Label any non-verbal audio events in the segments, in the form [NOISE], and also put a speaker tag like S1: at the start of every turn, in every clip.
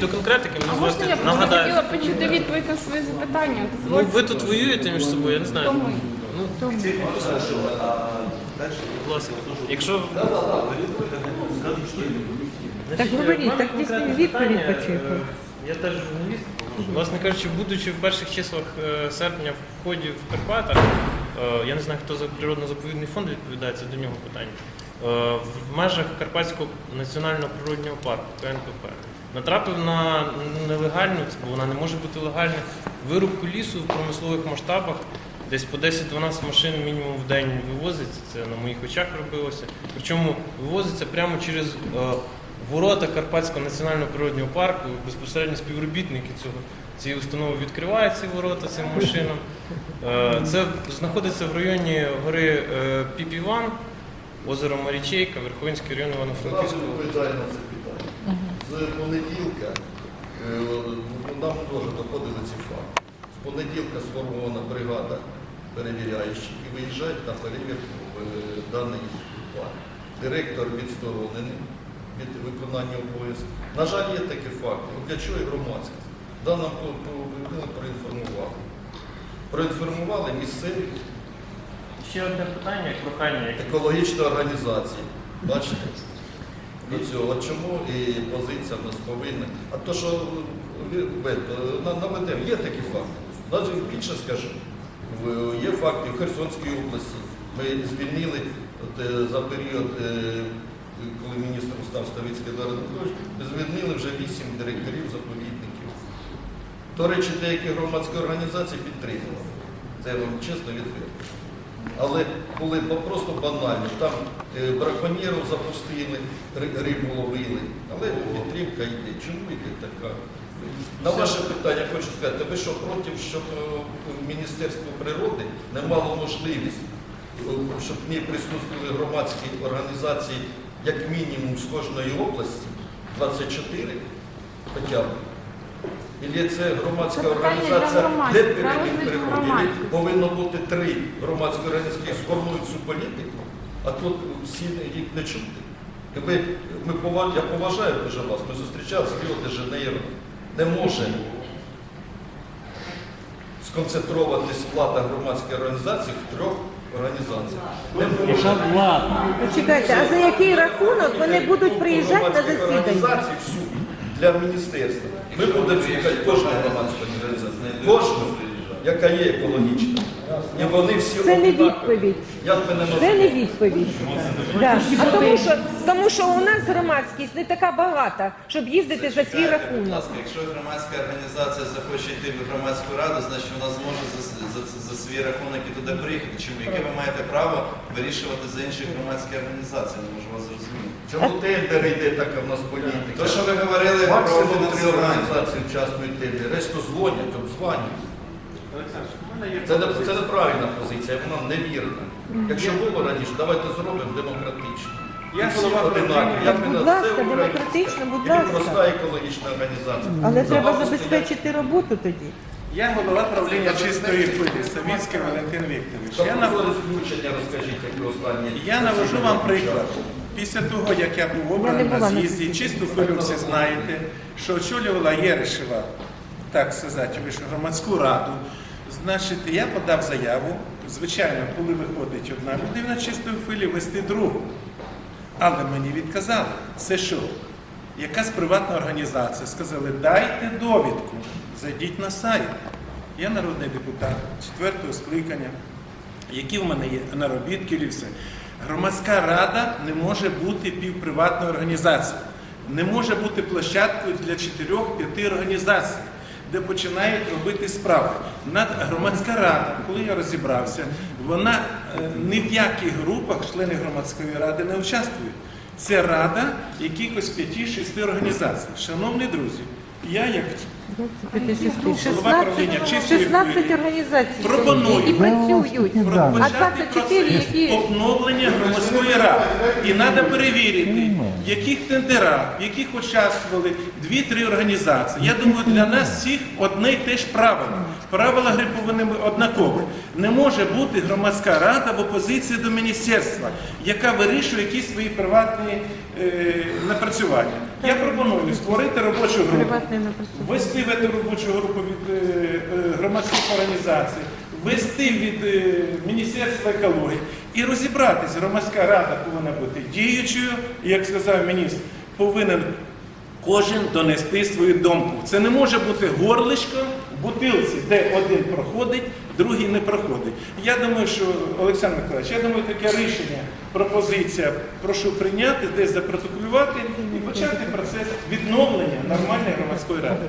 S1: до
S2: конкретики,
S1: А
S2: можна можете я просто нагадаю. хотіла почути
S1: відповідь на своє запитання? Ну
S2: ви тут воюєте між собою, я не знаю.
S1: Тому.
S2: Ну,
S1: Тому.
S2: будь якщо
S3: Так
S2: е,
S3: говоріть, так дійсно відповідь
S2: е, почекаю. Я теж журналіст. Власне кажучи, будучи в перших числах е, серпня в ході в Карпатах, я не знаю, хто за природно-заповідний фонд відповідається до нього питання. В межах Карпатського національного природнього парку КНПП натрапив на нелегальну, бо вона не може бути легальною, вирубку лісу в промислових масштабах. Десь по 10-12 машин мінімум в день вивозиться. Це на моїх очах робилося. Причому вивозиться прямо через е, ворота Карпатського національного природнього парку. Безпосередньо співробітники цього цієї установи відкривають ці ворота цим машинам. Е, Це знаходиться в районі гори е, Піпіван, озеро Марічейка, Верховинський район Івано-Франківського.
S4: відповідаю на це питання. З понеділка е, ну, нам теж доходили ці факти. З понеділка сформована бригада перевіряючих і виїжджають на перевірку в е, даний план. Директор відсторонений від виконання обов'язків. На жаль, є такі факти. Для чого і громадськість? Да, нам по- по- ми проінформували. Проінформували місцеві
S2: Ще одне питання, прохання. як
S4: екологічна організація. Бачите? До цього. Чому і позиція в нас повинна. А то, що на- наведемо, є такі факти. Навіть більше скажу. Є факти в Херсонській області. Ми звільнили е, за період, е, коли міністром став Ставицький Едуард Петрович, ми звільнили вже вісім директорів заповідників. До речі, деякі громадські організації підтримували. Це я вам чесно відверто. Але були просто банальні. Там е, браконьєрів запустили, рибу ловили. Але підтримка йде. Чому йде така? На ваше питання хочу сказати, ви що проти, щоб е, Міністерство природи не мало можливість, е, щоб в ній присутствували громадські організації, як мінімум з кожної області, 24 хоча б. Ілі це громадська організація,
S1: громадських,
S4: де
S1: для
S4: перелік
S1: розвитку.
S4: Ілі повинно бути три громадські організації, які сформують цю політику, а тут всі їх не чути. Ви, ми пова- я поважаю дуже вас, ми зустрічалися в Ріо де Жанейро. Не може сконцентруватись влада громадської організації в трьох організаціях. Не може.
S3: Почекайте, а за який рахунок вони будуть приїжджати на
S4: Громадських
S3: засідання?
S4: організацій всю для міністерства. Ми будемо слухати кожну громадську організацію, кожну, яка є екологічна. І вони всі
S3: Це не
S4: однакові.
S3: відповідь.
S4: Як ви не
S3: Це не відповідь. Да. А тому що, тому що у нас громадськість не така багата, щоб їздити за свій
S5: Зачекайте, будь
S3: рахунок.
S5: ласка, якщо громадська організація захоче йти в громадську раду, значить вона зможе за, за, за свій рахунок і туди приїхати. Чому? Яке ви маєте право вирішувати за інші громадські організації? Не можу вас зрозуміти.
S4: Чому тендер йде така в нас політика?
S5: То, що ви говорили про
S4: Максимум три
S5: фінансування.
S4: організації участвують в решту дзвонять, обзванюють. Це, не- це неправильна позиція, вона невірна. Якщо було раніше, давайте зробимо демократично.
S6: Я
S4: І всі
S6: голова
S4: одинакові.
S6: правління.
S4: Як
S3: Будь
S4: ми на
S3: ласка,
S4: це
S3: демократично, будь
S4: і
S3: ласка.
S4: проста екологічна організація.
S3: Але треба забезпечити роботу тоді.
S6: Я голова правління чистої хвилі, Савіцький Валентин Вікторович. Я, нав...
S4: включення, розкажіть, як ви останні.
S6: я навожу вам приклад. Після того, як я був
S3: Я не
S6: обраний
S3: була
S6: на
S3: на
S6: з'їзді,
S3: цій
S6: чисту хвилю всі знаєте, що очолювала Єрешева, так сказати, вийшла громадську раду. Значить, я подав заяву. Звичайно, коли виходить одна людина чистої хвилі, вести другу. Але мені відказали, це що? Якась приватна організація сказали, дайте довідку, зайдіть на сайт. Я народний депутат четвертого скликання, які в мене є наробітки і все. Громадська рада не може бути півприватною організацією, не може бути площадкою для чотирьох-п'яти організацій, де починають робити справи. Над- Громадська рада, коли я розібрався, вона е, ні в яких групах члени громадської ради не участвують. Це рада якихось п'яти-шести організацій. Шановні друзі, я як
S3: 16
S6: хвилі
S3: організацій,
S6: Пропоную.
S3: які працюють. А 24, які
S6: обновлення громадської ради. І треба перевірити, в яких тендерах, в яких участвували дві-три організації. Я думаю, для нас всіх одне й те ж правило. Правила гри повинні однакові. Не може бути громадська рада в опозиції до міністерства, яка вирішує якісь свої приватні е, напрацювання. Я пропоную створити робочу групу вести в цю робочу групу від е, е, громадських організацій, вести від е, Міністерства екології і розібратися. Громадська рада повинна бути діючою, і, як сказав міністр, повинен кожен донести свою думку. Це не може бути горлишко в бутилці, де один проходить, другий не проходить. Я думаю, що Олександр Миколаївич, я думаю, таке рішення, пропозиція, прошу прийняти, десь запротоколювати і почати процес відновлення нормальної громадської ради.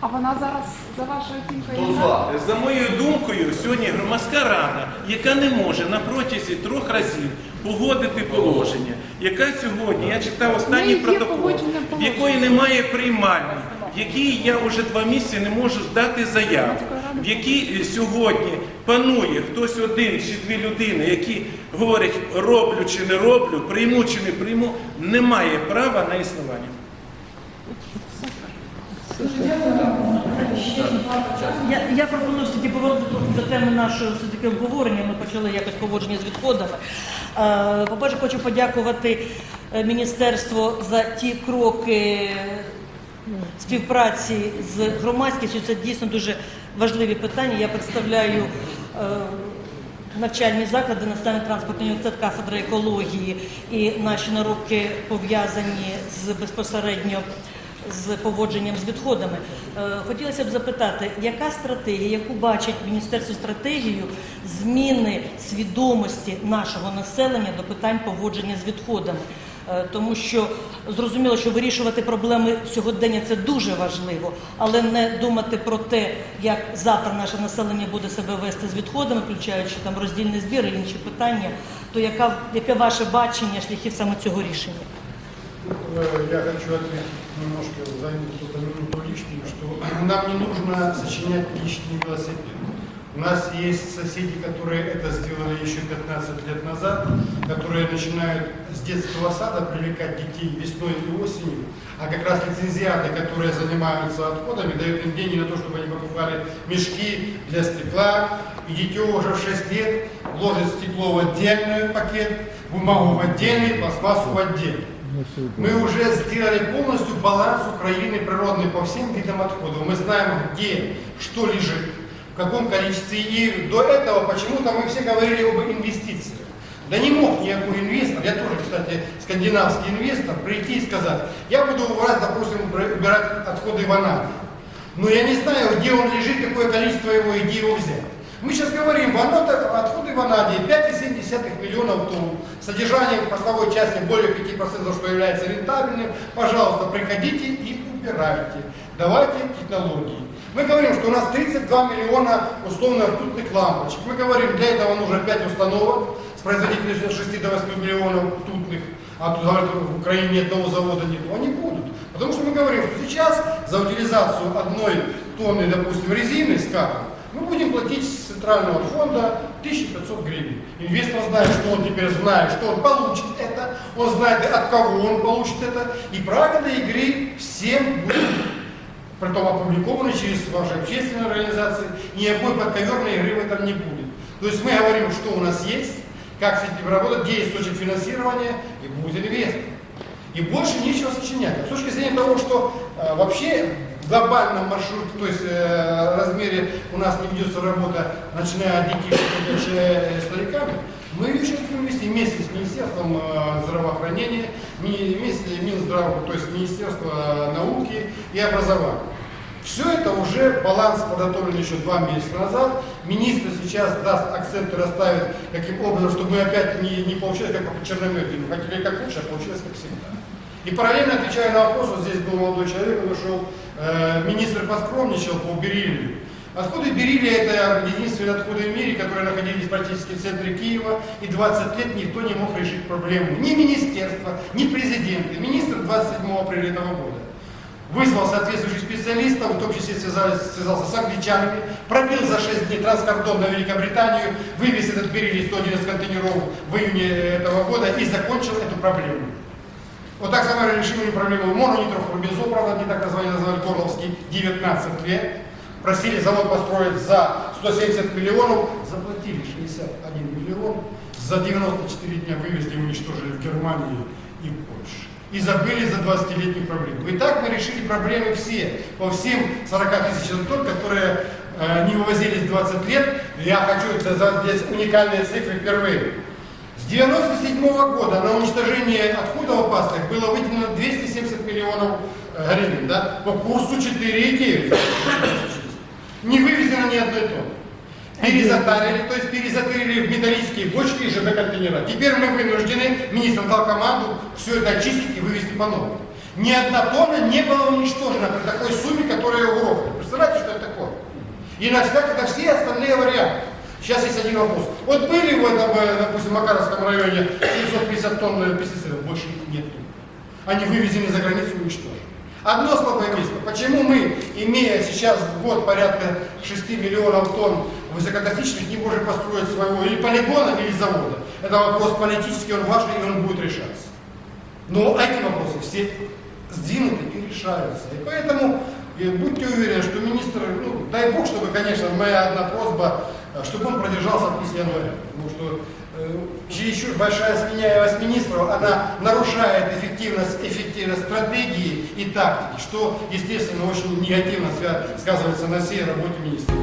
S1: А вона зараз за вашою оцінкою?
S4: за?
S6: За моєю думкою, сьогодні громадська рада, яка не може на протязі трьох разів погодити положення, яка сьогодні, я читав останній
S1: Ну,
S6: протокол, в якої немає приймальні, в якій я вже два місяці не можу здати заяву, в якій сьогодні панує хтось один чи дві людини, які говорять роблю чи не роблю, прийму чи не прийму, немає права на існування.
S7: Я, я пропоную все-таки повернути до теми нашого все-таки обговорення. Ми почали якось поводження з відходами. Е, По-перше, хочу подякувати е, міністерству за ті кроки співпраці з громадськістю. Це дійсно дуже важливі питання. Я представляю е, навчальні заклади, Національний транспортний університет кафедри екології і наші наробки пов'язані з безпосередньо з поводженням з відходами. Е, Хотілося б запитати, яка стратегія, яку бачить міністерство стратегію зміни свідомості нашого населення до питань поводження з відходами? Е, Тому що зрозуміло, що вирішувати проблеми сьогодення це дуже важливо, але не думати про те, як завтра наше населення буде себе вести з відходами, включаючи там роздільний збір і інші питання, то яка яке ваше бачення шляхів саме цього рішення?
S8: Э, Я хочу ответить немножко, займу только минуту лишнюю, что [CLEARS THROAT] нам не нужно сочинять лишний велосипед. У нас есть соседи, которые это сделали еще 15 лет назад, которые начинают с детского сада привлекать детей весной и осенью, а как раз лицензиаты, которые занимаются отходами, дают им деньги на то, чтобы они покупали мешки для стекла, и дитё уже в 6 лет ложит стекло в отдельный пакет, бумагу в отдельный, пластмассу в отдельный. Мы уже сделали полностью баланс Украины природный по всем видам отходов. Мы знаем, где что лежит, в каком количестве. И до этого почему-то мы все говорили об инвестициях. Да не мог никакой инвестор, я тоже, кстати, скандинавский инвестор, прийти и сказать, я буду у вас, допустим, убирать отходы в Анапе. Но я не знаю, где он лежит, какое количество его и где его взять. Мы сейчас говорим, отходы в Анаде 5,7 миллионов тонн, содержанием в поставой части более 5%, что является рентабельным. Пожалуйста, приходите и убирайте. Давайте технологии. Мы говорим, что у нас 32 миллиона условно ртутных лампочек. Мы говорим, для этого нужно 5 установок с производительностью от 6 до 8 миллионов ртутных. А тут в Украине одного завода нет. Они будут. Потому что мы говорим, что сейчас за утилизацию одной тонны, допустим, резины с капом мы будем платить с центрального фонда 1500 гривен. Инвестор знает, что он теперь знает, что он получит это, он знает, от кого он получит это, и правила игры всем будут притом опубликованы через ваши общественные организации, никакой подковерной игры в этом не будет. То есть мы говорим, что у нас есть, как с этим работать, где источник финансирования, и будет инвестор. И больше нечего сочинять. А С точки зрения того, что э, вообще глобальном маршруте, то есть э, размере у нас не ведется работа, начиная от детей, кончая стариками, мы будем вести вместе с Министерством э, здравоохранения, вместе Минздрава, то есть Министерство науки и образования. Все это уже баланс подготовлен еще два месяца назад. Министр сейчас даст акценты, расставит каким образом, чтобы мы опять не, не получилось как по Черномырдину. Хотели как лучше, а получилось как всегда. И параллельно отвечая на вопрос, вот здесь был молодой человек, вышел, э, министр поскромничал по бериллию. Отходы бериллия это единственные отходы в мире, которые находились практически в центре Киева, и 20 лет никто не мог решить проблему. Ни министерство, ни президент. Министр 27 апреля этого года вызвал соответствующих специалистов, в том числе связались, связался с англичанами, пробил за 6 дней транскордон на Великобританию, вывез этот бериллий 111 контейнеров в июне этого года и закончил эту проблему. Вот так самое решили проблему мононитроф Рубензо, правда, не так назвали, назвали Горловский, 19 лет. Просили завод построить за 170 миллионов, заплатили 61 миллион, за 94 дня вывезли и уничтожили в Германии и в Польше. и забыли за 20-летнюю проблему. И так мы решили проблемы все, по всем 40 тысячам тонн, которые э, не вывозились 20 лет. Я хочу это здесь уникальные цифры впервые. С 97 года на уничтожение отходов опасных было выделено 270 миллионов э, гривен, да, по курсу 4,9. Не вывезено ни одной тонны. Перезатарили, то есть перезатырили в металлические бочки и ЖБ-контейнера. Теперь мы вынуждены, министр дал команду, все это очистить и вывести по новой. Ни одна тонна не была уничтожена при такой сумме, которая угрохли. Представляете, что это такое? И на всяк это все остальные варианты. Сейчас есть один вопрос. Вот были в этом, э, допустим, Макаровском районе 750 тонн э, пестицидов, больше их нету. Они вывезены за границу и уничтожены. Одно слабое место. Почему мы, имея сейчас в год порядка 6 миллионов тонн высокотоксичных, не можем построить своего или полигона, или завода? Это вопрос политический, он важный, и он будет решаться. Но эти вопросы все сдвинуты и решаются. И поэтому э, будьте уверены, что министр, ну, дай бог, чтобы, конечно, моя одна просьба, чтобы он продержался до января. Потому что э, чересчур большая сменяемость министров, она нарушает эффективность, эффективность стратегии и тактики, что, естественно, очень негативно сказывается на всей работе министра.